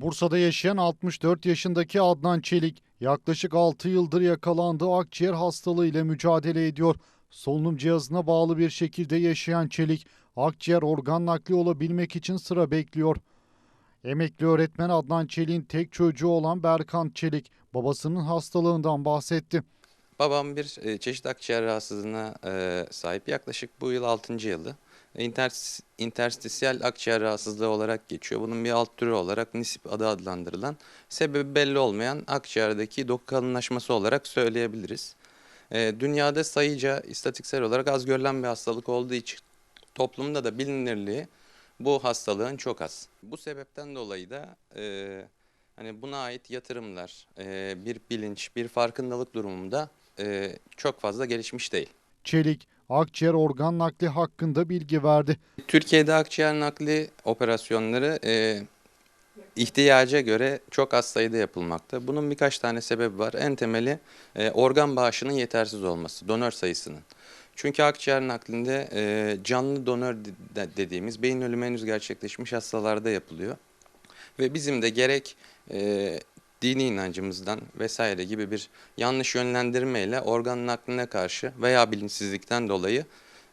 Bursa'da yaşayan 64 yaşındaki Adnan Çelik yaklaşık 6 yıldır yakalandığı akciğer hastalığı ile mücadele ediyor. Solunum cihazına bağlı bir şekilde yaşayan Çelik, akciğer organ nakli olabilmek için sıra bekliyor. Emekli öğretmen Adnan Çelik'in tek çocuğu olan Berkan Çelik, babasının hastalığından bahsetti. Babam bir e, çeşit akciğer rahatsızlığına e, sahip. Yaklaşık bu yıl 6. yılı. Inter, interstisyal akciğer rahatsızlığı olarak geçiyor. Bunun bir alt türü olarak nisip adı adlandırılan, sebebi belli olmayan akciğerdeki doku kalınlaşması olarak söyleyebiliriz. E, dünyada sayıca istatistiksel olarak az görülen bir hastalık olduğu için toplumda da bilinirliği bu hastalığın çok az. Bu sebepten dolayı da e, hani buna ait yatırımlar, e, bir bilinç, bir farkındalık durumunda e, çok fazla gelişmiş değil. Çelik, akciğer organ nakli hakkında bilgi verdi. Türkiye'de akciğer nakli operasyonları e, ihtiyaca göre çok az sayıda yapılmakta. Bunun birkaç tane sebebi var. En temeli e, organ bağışının yetersiz olması, donör sayısının. Çünkü akciğer naklinde e, canlı donör de- dediğimiz beyin ölümü henüz gerçekleşmiş hastalarda yapılıyor. Ve bizim de gerek e, dini inancımızdan vesaire gibi bir yanlış yönlendirmeyle organ nakline karşı veya bilinçsizlikten dolayı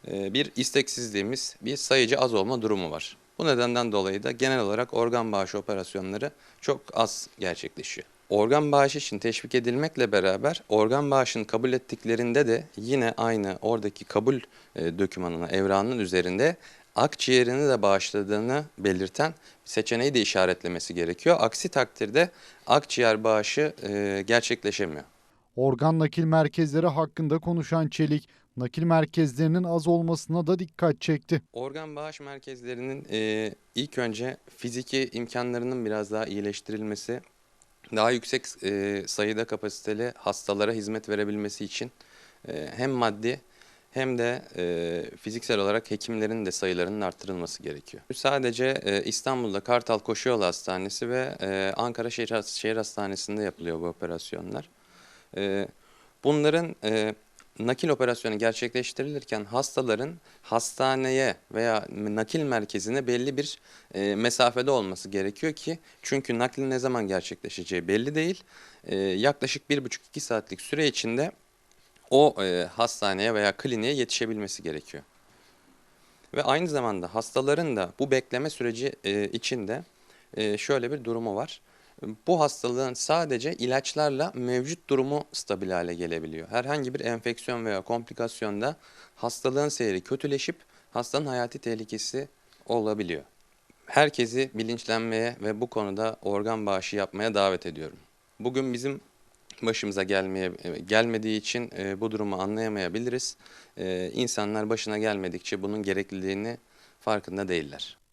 e, bir isteksizliğimiz, bir sayıcı az olma durumu var. Bu nedenden dolayı da genel olarak organ bağışı operasyonları çok az gerçekleşiyor. Organ bağışı için teşvik edilmekle beraber organ bağışını kabul ettiklerinde de yine aynı oradaki kabul e, dokümanına, evranının üzerinde akciğerini de bağışladığını belirten seçeneği de işaretlemesi gerekiyor. Aksi takdirde akciğer bağışı e, gerçekleşemiyor. Organ nakil merkezleri hakkında konuşan Çelik, nakil merkezlerinin az olmasına da dikkat çekti. Organ bağış merkezlerinin e, ilk önce fiziki imkanlarının biraz daha iyileştirilmesi, daha yüksek e, sayıda kapasiteli hastalara hizmet verebilmesi için e, hem maddi hem de e, fiziksel olarak hekimlerin de sayılarının arttırılması gerekiyor. Sadece e, İstanbul'da Kartal Koşuyolu Hastanesi ve e, Ankara Şehir, Şehir Hastanesi'nde yapılıyor bu operasyonlar. E, bunların e, nakil operasyonu gerçekleştirilirken hastaların hastaneye veya nakil merkezine belli bir e, mesafede olması gerekiyor ki çünkü naklin ne zaman gerçekleşeceği belli değil. E, yaklaşık bir buçuk iki saatlik süre içinde o e, hastaneye veya kliniğe yetişebilmesi gerekiyor. Ve aynı zamanda hastaların da bu bekleme süreci e, içinde e, şöyle bir durumu var. Bu hastalığın sadece ilaçlarla mevcut durumu stabil hale gelebiliyor. Herhangi bir enfeksiyon veya komplikasyonda hastalığın seyri kötüleşip hastanın hayati tehlikesi olabiliyor. Herkesi bilinçlenmeye ve bu konuda organ bağışı yapmaya davet ediyorum. Bugün bizim başımıza gelmeye gelmediği için e, bu durumu anlayamayabiliriz. E, insanlar başına gelmedikçe bunun gerekliliğini farkında değiller.